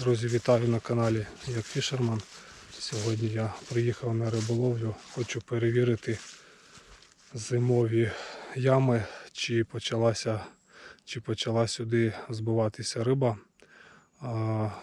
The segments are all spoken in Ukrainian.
Друзі, вітаю на каналі Як Фішерман. Сьогодні я приїхав на риболовлю. Хочу перевірити зимові ями, чи почалася, чи почала сюди збиватися риба.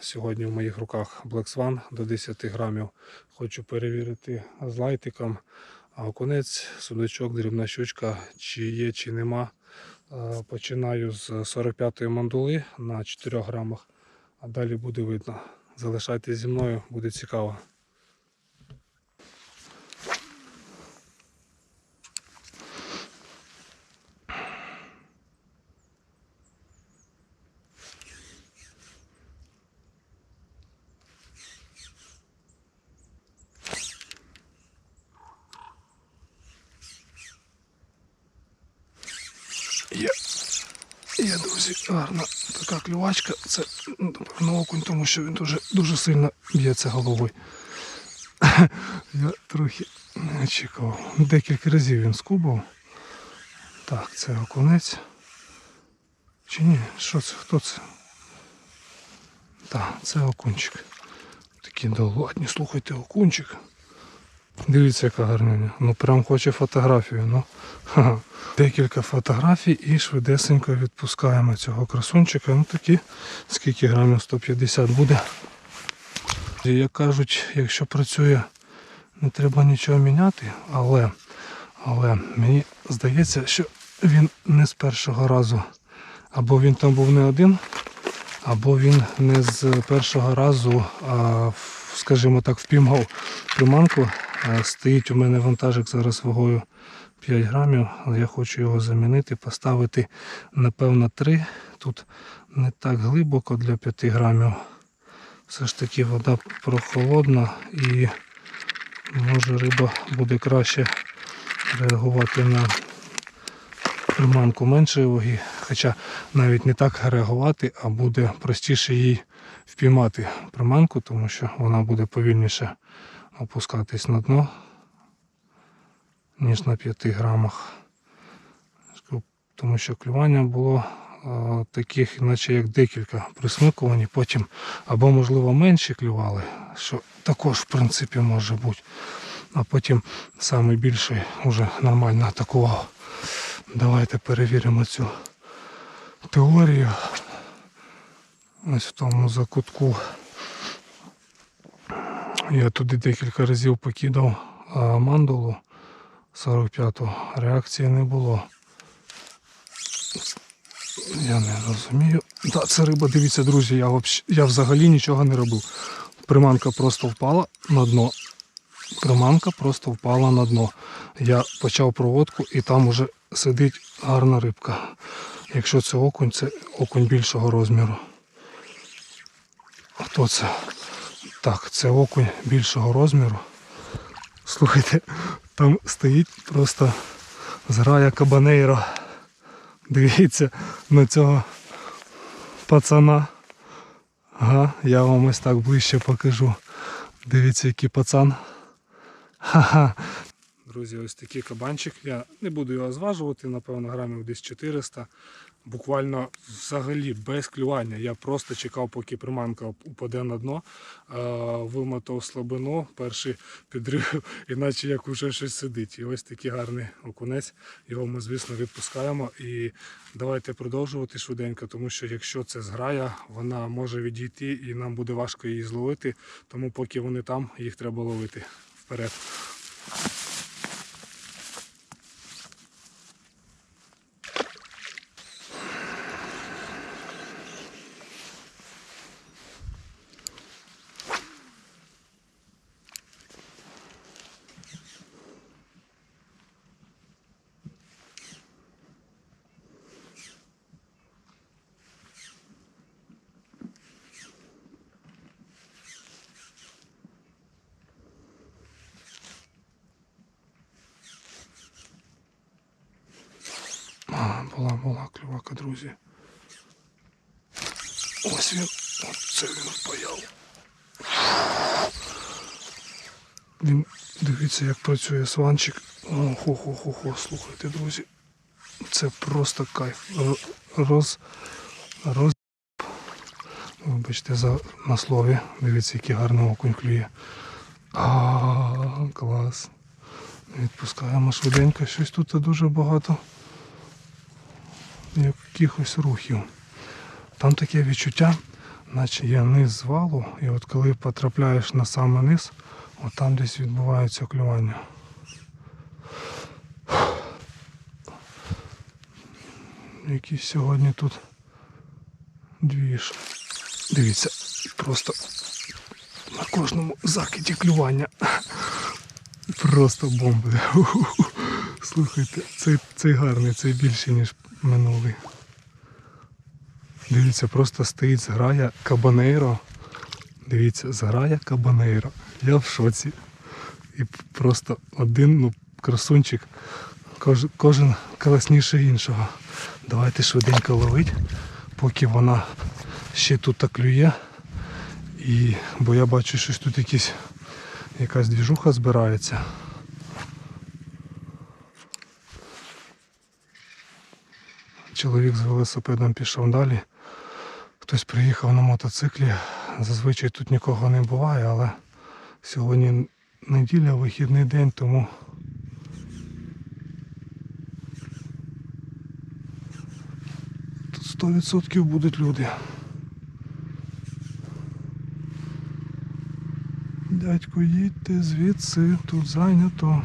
Сьогодні в моїх руках Black Swan до 10 грамів. Хочу перевірити з лайтиком. А окунець, судачок, дрібна щучка, чи є, чи нема. Починаю з 45-ї мандули на 4 грамах а далі буде видно. Залишайтесь зі мною, буде цікаво. Є, друзі, гарна така клювачка. Це напевно окунь, тому що він дуже, дуже сильно б'ється головою. Я трохи не очікував. Декілька разів він скубав. Так, це окунець. Чи ні? Що це? Хто це? Так, це окунчик. Такі доладні, слухайте, окунчик. Дивіться, яка гарнення. Ну прям хоче фотографію. Ну. Декілька фотографій і швидесенько відпускаємо цього красунчика. Ну такі, скільки грамів 150 буде. І Як кажуть, якщо працює, не треба нічого міняти, але, але мені здається, що він не з першого разу. Або він там був не один, або він не з першого разу, а, скажімо так, впіймав приманку. Стоїть у мене вантажик зараз вагою 5 грамів, але я хочу його замінити, поставити, напевно, 3. Тут не так глибоко для 5 грамів. Все ж таки вода прохолодна і може риба буде краще реагувати на приманку меншої ваги. Хоча навіть не так реагувати, а буде простіше їй впіймати приманку, тому що вона буде повільніше опускатись на дно, ніж на 5 грамах. Тому що клювання було е, таких, наче як декілька присмикувань, потім або, можливо, менші клювали, що також в принципі може бути. А потім найбільший вже нормально атакував. Давайте перевіримо цю теорію. Ось в тому закутку. Я туди декілька разів покидав а, мандулу 45-ту. Реакції не було. Я не розумію. Да, це риба, дивіться, друзі, я, вообще, я взагалі нічого не робив. Приманка просто впала на дно. Приманка просто впала на дно. Я почав проводку і там уже сидить гарна рибка. Якщо це окунь, це окунь більшого розміру. Хто це? Так, це окунь більшого розміру. Слухайте, там стоїть просто зграя кабанейро. Дивіться на цього пацана. Ага, я вам ось так ближче покажу. Дивіться, який пацан. Ха-ха. Друзі, ось такий кабанчик. Я не буду його зважувати, напевно, грамів десь 400. Буквально взагалі без клювання. Я просто чекав, поки приманка упаде на дно, е, вимотав слабину, перший підрив, іначе як уже щось сидить. І ось такий гарний окунець. Його ми, звісно, відпускаємо. І давайте продовжувати швиденько, тому що якщо це зграя, вона може відійти і нам буде важко її зловити. Тому поки вони там, їх треба ловити вперед. А, була, була клювака, друзі. Ось він, оце він впаяв. Він, дивіться, як працює сванчик. Хо-хо-хо-хо, слухайте, друзі. Це просто кайф. Роз, роз... Вибачте за на слові. Дивіться, який гарний окунь клює. А, клас. Відпускаємо швиденько. Щось тут дуже багато якихось рухів. Там таке відчуття, наче є низ звалу, і от коли потрапляєш на самий низ, от там десь відбувається клювання. Якийсь сьогодні тут двіж. Дивіться, просто на кожному закиді клювання. Просто бомби. Слухайте, цей, цей гарний, цей більший, ніж минулий. Дивіться, просто стоїть зграя кабанейро. Дивіться, зграя кабанейро. Я в шоці. І просто один ну, красунчик, кож, кожен класніше іншого. Давайте швиденько ловить, поки вона ще тут так клює. І, бо я бачу, що тут якісь, якась двіжуха збирається. Чоловік з велосипедом пішов далі. Хтось приїхав на мотоциклі. Зазвичай тут нікого не буває, але сьогодні неділя, вихідний день, тому тут 100% будуть люди. Дядько, їдьте звідси, тут зайнято.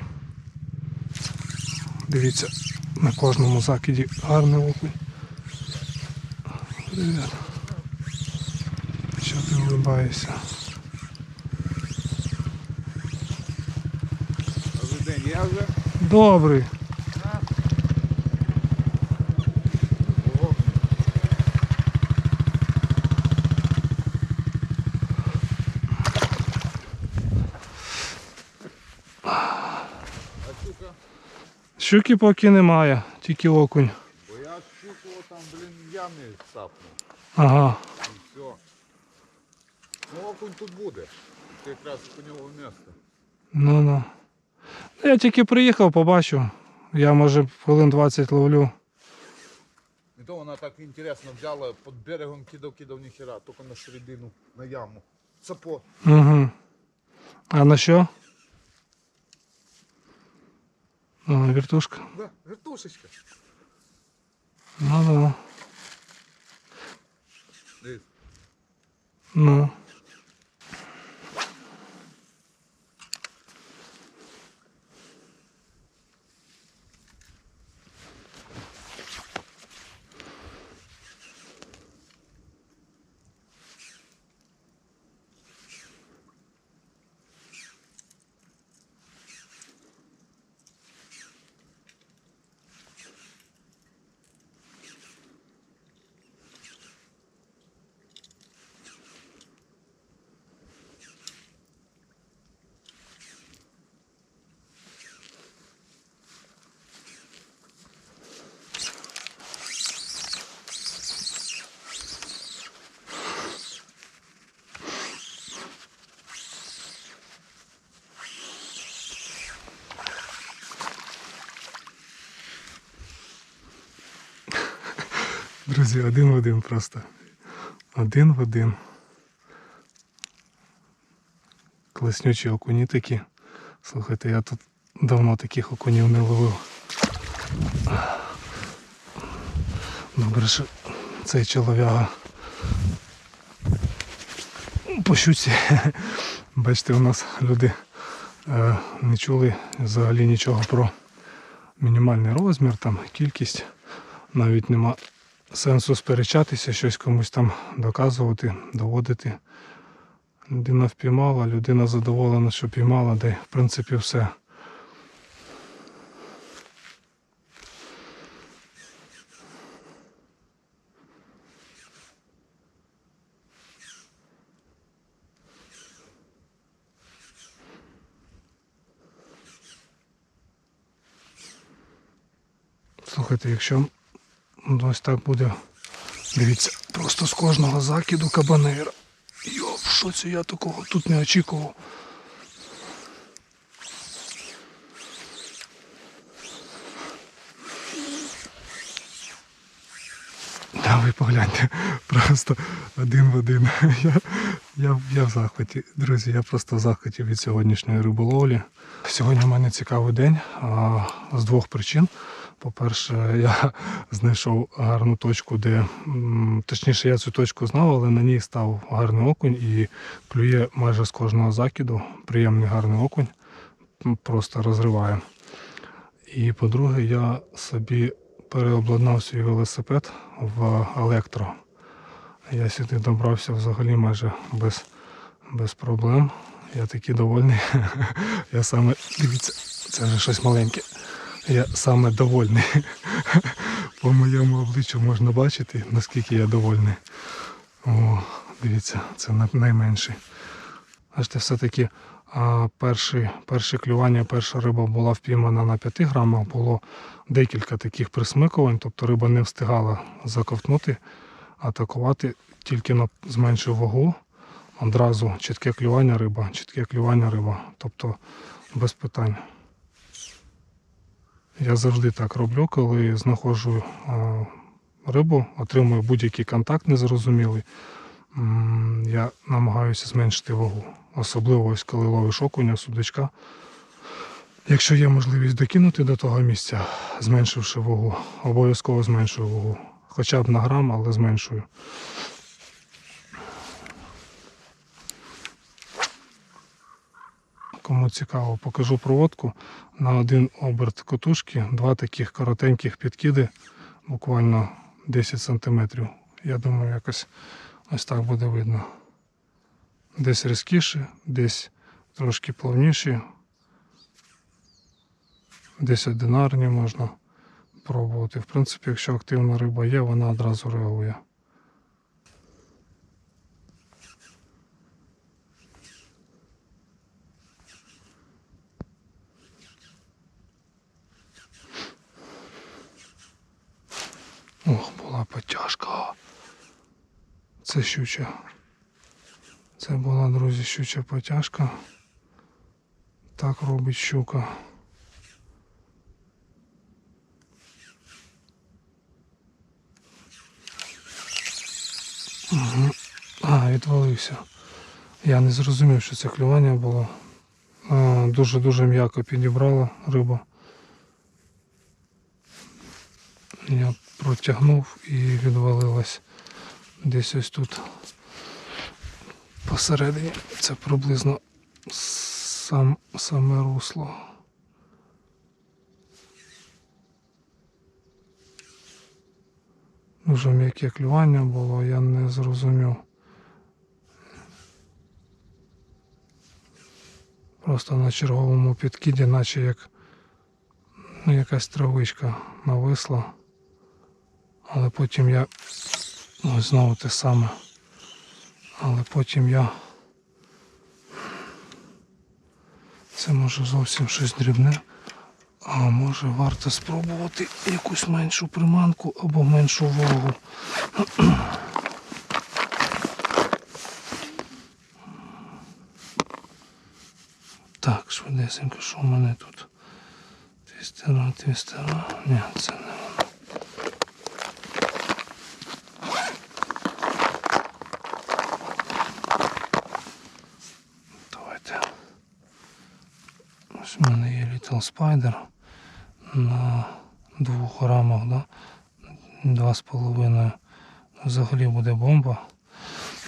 Дивіться, на кожному закиді гарний окунь. Привіт. Що ти улибаєшся? Добрий день, я вже Добрий. Ого. А щука, Щуки поки немає, тільки окунь. бо я щуку там, блін, в ямі. Ага. І все. Ну окунь тут буде. Це якраз окуньове місце. Ну ну. Ну, Я тільки приїхав, побачив. Я може хвилин 20 ловлю. І то вона так інтересно взяла, під берегом кидав, кидав ніхера, тільки на середину, на яму. Цапо. Угу. А на що? О, вертушка. Да, вертушечка. Ну ну. Дивись. Ну. Друзі, один в один просто. Один в один. Класнючі окуні такі. Слухайте, я тут давно таких окунів не ловив. Добре, що цей чолов'яга по щуці. Бачите, у нас люди е, не чули взагалі нічого про мінімальний розмір, там кількість. Навіть нема сенсу сперечатися, щось комусь там доказувати, доводити. Людина впіймала, людина задоволена, що піймала, де в принципі все. Слухайте, якщо ось так буде, дивіться, просто з кожного закиду кабанера. Йо, в шоці я такого тут не очікував. Да. А ви погляньте, просто один в один. Я, я, я в захваті. Друзі, я просто в захваті від сьогоднішньої риболовлі. Сьогодні в мене цікавий день а, з двох причин. По-перше, я знайшов гарну точку, де точніше я цю точку знав, але на ній став гарний окунь і клює майже з кожного закиду. Приємний гарний окунь. Просто розриває. І по-друге, я собі переобладнав свій велосипед в електро. Я сюди добрався взагалі майже без, без проблем. Я такий довольний. Я саме, дивіться, це вже щось маленьке. Я саме довольний. По моєму обличчю можна бачити, наскільки я довольний. О, дивіться, це най- найменший. Бачите, все-таки перші, перші клювання, перша риба була впіймана на 5 грамах, було декілька таких присмикувань, тобто риба не встигала заковтнути, атакувати, тільки зменшив вагу. Одразу чітке клювання риба, чітке клювання риба, тобто без питань. Я завжди так роблю, коли знаходжу рибу, отримую будь-який контакт незрозумілий. Я намагаюся зменшити вагу. Особливо ось коли ловиш окуня, судачка. Якщо є можливість докинути до того місця, зменшивши вагу, обов'язково зменшую вагу. Хоча б на грам, але зменшую. Кому цікаво, покажу проводку. На один оберт котушки, два таких коротеньких підкиди, буквально 10 см. Я думаю, якось ось так буде видно. Десь різкіші, десь трошки плавніші, десь одинарні можна пробувати. В принципі, якщо активна риба є, вона одразу реагує. Ох, була потяжка. Це щуча. Це була, друзі, щуча потяжка. Так робить щука. Угу. А, відвалився. Я не зрозумів, що це клювання було. Дуже-дуже м'яко підібрала риба. Я протягнув і відвалилась десь ось тут посередині. Це приблизно сам, саме русло. Дуже м'яке клювання було, я не зрозумів. Просто на черговому підкиді, наче як ну, якась травичка нависла. Але потім я ось знову те саме. Але потім я це може зовсім щось дрібне. А може варто спробувати якусь меншу приманку або меншу вагу. Так, швидесенько, що в мене тут? Твістера, твістера. Ні, це не воно. Давайте. Ось у Spider на двох грамах, да? Два з половиною. Взагалі буде бомба.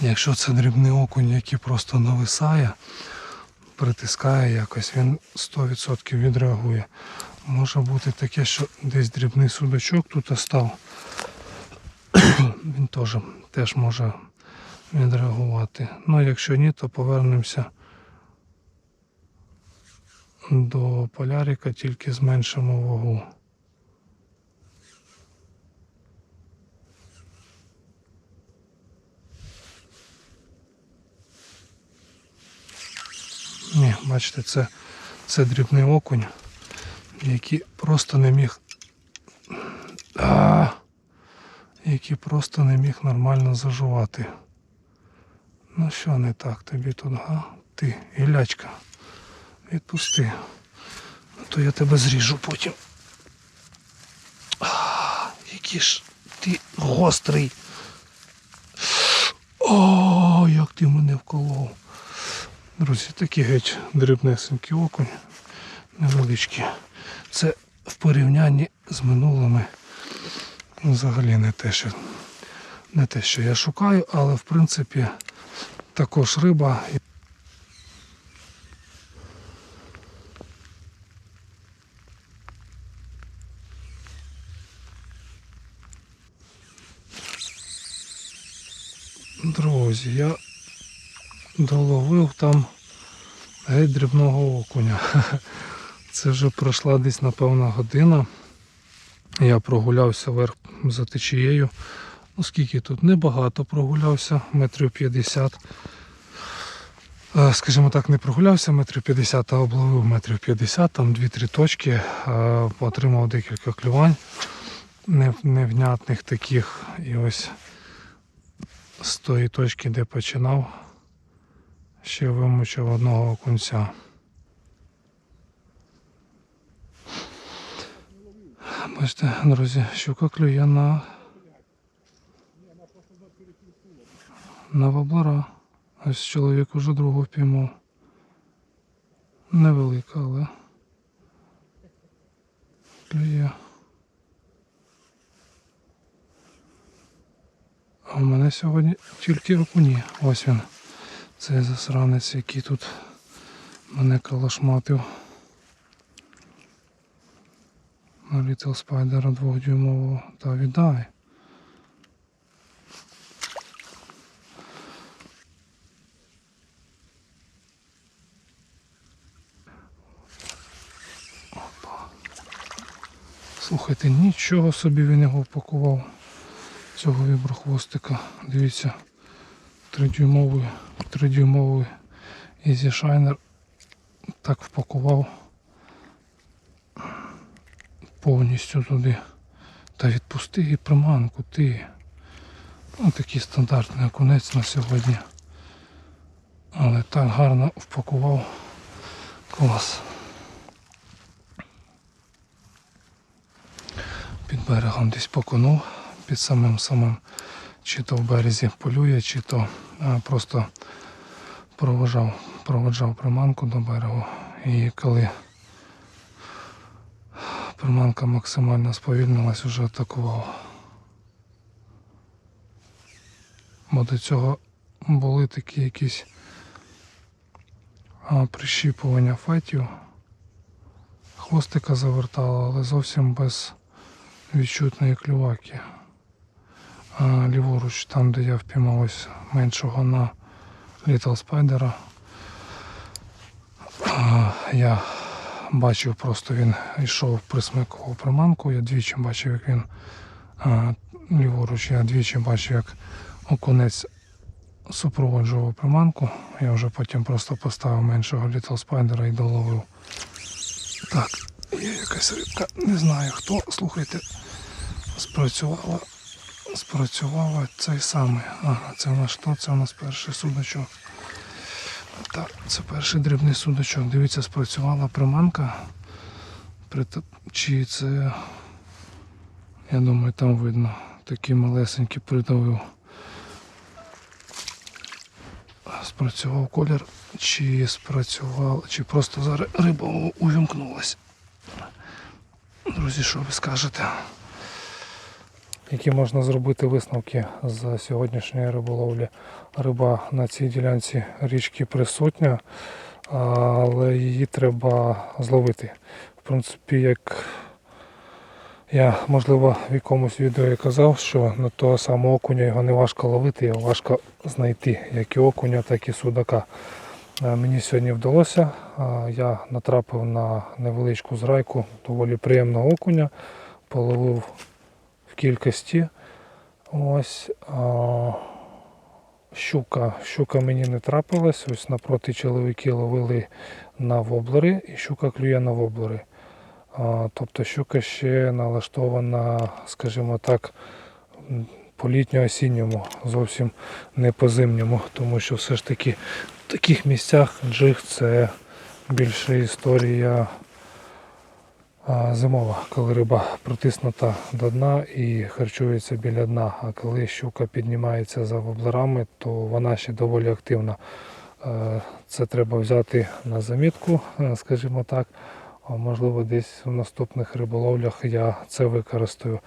Якщо це дрібний окунь, який просто нависає, притискає якось, він 100% відреагує. Може бути таке, що десь дрібний судачок тут став. Він теж, теж може відреагувати. Ну, якщо ні, то повернемося до полярика, тільки зменшимо вагу. Ні, бачите, це, це дрібний окунь, який просто не міг. А, який просто не міг нормально зажувати. Ну що не так тобі тут, га? Ти, Ілячка, відпусти. А то я тебе зріжу потім. А, які ж ти гострий. О, як ти мене вколов. Друзі, такі геть дрібнесенькі окунь, невеличкі. Це в порівнянні з минулими взагалі не те, що, не те, що я шукаю, але в принципі також риба. Друзі, я доловив там геть дрібного окуня. Це вже пройшла десь напевно година. Я прогулявся вверх за течією. Ну скільки тут? Небагато прогулявся, метрів 50. Е, Скажімо так, не прогулявся метрів 50, а обловив метрів 50, там 2-3 точки, е, отримав декілька клювань невнятних таких. І ось з тої точки, де починав, ще вимучив одного окунця. Бачите, друзі, щука клює на, на воблера. Ось чоловік уже другого впіймав. Невелика, але клює. В мене сьогодні тільки окуні. Ось він. Цей засранець, який тут мене калашматив. На Little Spider двохдюймового. Та віддай. Слухайте, нічого собі він його упакував цього віброхвостика. Дивіться, тридюймовий, тридюймовий Easy Shiner так впакував повністю туди. Та відпусти і приманку, ти. Ну, такий стандартний окунець на сьогодні. Але так гарно впакував. Клас. Під берегом десь поконув під самим самим, чи то в березі полює, чи то просто проводжав, проводжав приманку до берегу. І коли приманка максимально сповільнилась, вже атакував. Бо до цього були такі якісь прищіпування фетів. Хвостика завертало, але зовсім без відчутної клюваки. Ліворуч, там де я впіймав ось меншого на Little Spider. Я бачив просто він йшов, присмикував приманку. Я двічі бачив, як він ліворуч, я двічі бачив, як окунець супроводжував приманку. Я вже потім просто поставив меншого Little Spider і доловив. Так, є якась рибка, не знаю хто, слухайте, спрацювала спрацював цей самий. Ага, це у нас що? Це у нас перший судочок. Так, це перший дрібний судочок. Дивіться, спрацювала приманка. Чи це, я думаю, там видно. Такий малесенький придавив. Спрацював колір, чи спрацював, чи просто зараз риба увімкнулась. Друзі, що ви скажете? Які можна зробити висновки з сьогоднішньої риболовлі. Риба на цій ділянці річки присутня, але її треба зловити. В принципі, як я, можливо, в якомусь відео казав, що на того самого окуня його не важко ловити, його важко знайти, як і окуня, так і судака. Е, Мені сьогодні вдалося. Е, Я натрапив на невеличку зрайку доволі приємного окуня, половив кількості. Ось а, щука. Щука мені не трапилась. Ось напроти чоловіки ловили на воблери і щука клює на воблери. А, тобто щука ще налаштована, скажімо так, по літньо-осінньому, зовсім не по зимньому, тому що все ж таки в таких місцях джиг це більше історія зимова, коли риба притиснута до дна і харчується біля дна. А коли щука піднімається за воблерами, то вона ще доволі активна. Е, Це треба взяти на замітку, е, скажімо так. Можливо, десь в наступних риболовлях я це використаю.